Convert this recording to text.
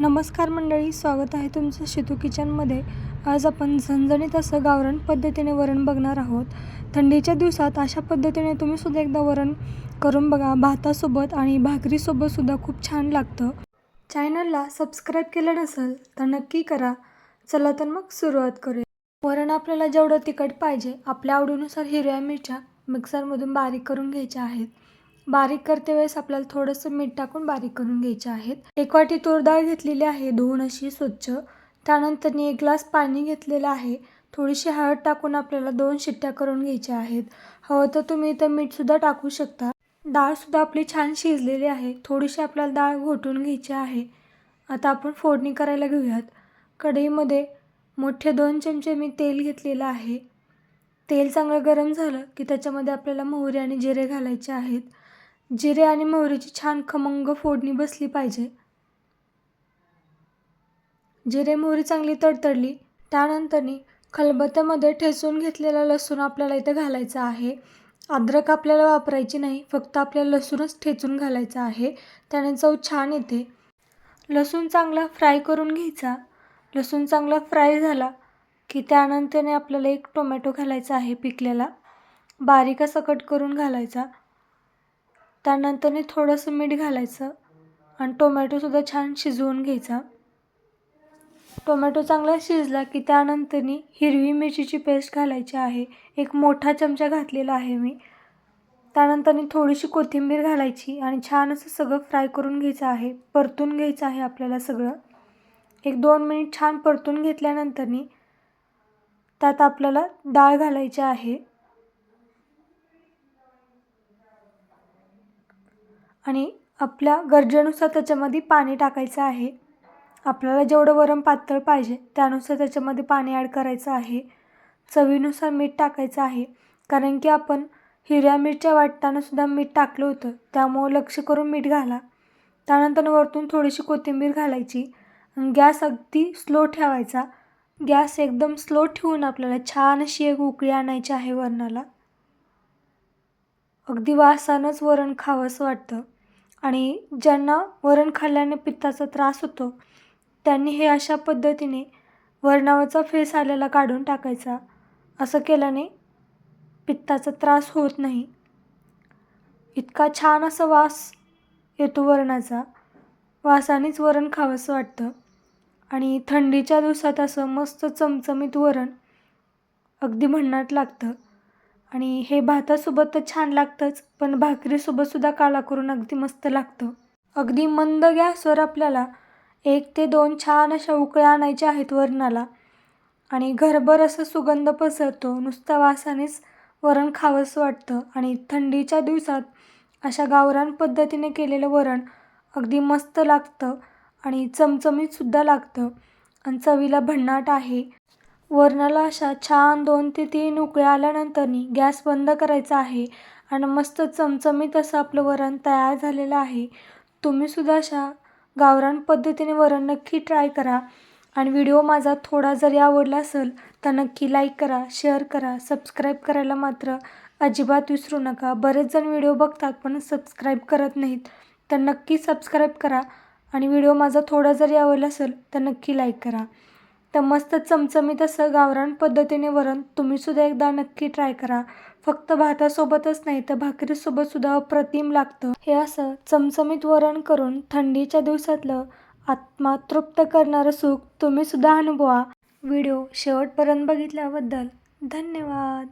नमस्कार मंडळी स्वागत आहे तुमचं शितू किचनमध्ये. आज आपण झणझणीत असं गावरण पद्धतीने वरण बघणार आहोत. थंडीच्या दिवसात अशा पद्धतीने तुम्ही सुद्धा एकदा वरण करून बघा. भातासोबत आणि भाकरीसोबतसुद्धा खूप छान लागतं. चॅनलला सबस्क्राईब केलं नसेल तर नक्की करा. चला तर मग सुरुवात करूया. वरण आपल्याला जेवढं तिखट पाहिजे आपल्या आवडीनुसार हिरव्या मिरच्या मिक्सरमधून बारीक करून घ्यायच्या आहेत. बारीक करते वेळेस आपल्याला थोडंसं मीठ टाकून बारीक करून घ्यायचे आहेत. एक वाटी तूर डाळ घेतलेली आहे धुवून अशी स्वच्छ. त्यानंतर एक ग्लास पाणी घेतलेलं आहे. थोडीशी हळद टाकून आपल्याला दोन शिट्ट्या करून घ्यायच्या आहेत. हवं तर तुम्ही इथं मीठसुद्धा टाकू शकता. डाळसुद्धा आपली छान शिजलेली आहे. थोडीशी आपल्याला डाळ घोटून घ्यायची आहे. आता आपण फोडणी करायला घेऊयात. कढईमध्ये मोठे दोन चमचे मी तेल घेतलेलं आहे. तेल चांगलं गरम झालं की त्याच्यामध्ये आपल्याला मोहरी आणि जिरे घालायचे आहेत. जिरे आणि मोहरीची छान खमंग फोडणी बसली पाहिजे. जिरे मोहरी चांगली तडतडली. त्यानंतरनी खलबत्त्यामध्ये ठेचून घेतलेला लसूण आपल्याला इथे घालायचा आहे. अद्रक आपल्याला वापरायची नाही फक्त आपल्याला लसूणच ठेचून घालायचा आहे. त्याने चव छान येते. लसूण चांगला फ्राय करून घ्यायचा. लसूण चांगला फ्राय झाला की त्यानंतरने आपल्याला एक टोमॅटो घालायचा आहे पिकलेला. बारीक असा कट करून घालायचा. त्यानंतरने थोडंसं मीठ घालायचं आणि टोमॅटोसुद्धा छान शिजवून घ्यायचा. टोमॅटो चांगला शिजला की त्यानंतरनी हिरवी मिरचीची पेस्ट घालायची आहे. एक मोठा चमचा घातलेला आहे मी. त्यानंतरनी थोडीशी कोथिंबीर घालायची आणि छान असं सगळं फ्राय करून घ्यायचं आहे. परतून घ्यायचं आहे आपल्याला सगळं. एक दोन मिनिट छान परतून घेतल्यानंतरनी त्यात आपल्याला डाळ घालायची आहे. आणि आपल्या गरजेनुसार त्याच्यामध्ये पाणी टाकायचं आहे. आपल्याला जेवढं वरण पातळ पाहिजे त्यानुसार त्याच्यामध्ये पाणी ॲड करायचं आहे. चवीनुसार मीठ टाकायचं आहे. कारण की आपण हिरव्या मिरच्या वाटतानासुद्धा मीठ टाकलं होतं. त्यामुळं लक्ष करून मीठ घाला. त्यानंतर वरतून थोडीशी कोथिंबीर घालायची. गॅस अगदी स्लो ठेवायचा. गॅस एकदम स्लो ठेवून आपल्याला छान अशी एक उकळी आणायची आहे वरणाला. अगदी वासानंच वरण खावंसं वाटतं. आणि ज्यांना वरण खाल्ल्याने पित्ताचा त्रास होतो त्यांनी हे अशा पद्धतीने वरणावरचा फेस आलेला काढून टाकायचा. असं केल्याने पित्ताचा त्रास होत नाही. इतका छान असा वास येतो वरणाचा. वासानेच वरण खावंसं वाटतं. आणि थंडीच्या दिवसात असं मस्त चमचमीत वरण अगदी भन्नाट लागतं. आणि हे भातासोबत तर छान लागतंच पण भाकरीसोबतसुद्धा काला करून अगदी मस्त लागतं. अगदी मंद गॅसवर आपल्याला एक ते दोन छान अशा उकळ्या आणायच्या आहेत वरणाला. आणि घरभर असं सुगंध पसरतो नुसता वासानेच वरण खावंसं वाटतं. आणि थंडीच्या दिवसात अशा गावरान पद्धतीने केलेलं वरण अगदी मस्त लागतं आणि चमचमीतसुद्धा लागतं. आणि चवीला भन्नाट आहे. वरणाला अशा छान दोन ते तीन उकळ्या आल्यानंतरनी गॅस बंद करायचा आहे आणि मस्त चमचमीत असं आपलं वरण तयार झालेलं आहे. तुम्हीसुद्धा अशा गावरान पद्धतीने वरण नक्की ट्राय करा आणि व्हिडिओ माझा थोडा जरी आवडला असेल तर नक्की लाईक करा शेअर करा सबस्क्राईब करायला मात्र अजिबात विसरू नका. बरेच जण व्हिडिओ बघतात पण सबस्क्राईब करत नाहीत तर नक्की सबस्क्राईब करा आणि व्हिडिओ माझा थोडा जरी आवडला असेल तर नक्की लाईक करा. तर मस्त चमचमीत असं गावरान पद्धतीने वरण तुम्हीसुद्धा एकदा नक्की ट्राय करा. फक्त भातासोबतच नाही तर भाकरीसोबतसुद्धा अप्रतिम लागतं. हे असं चमचमीत वरण करून थंडीच्या दिवसातलं आत्मा तृप्त करणारं सुख तुम्हीसुद्धा अनुभवा. व्हिडिओ शेवटपर्यंत बघितल्याबद्दल धन्यवाद.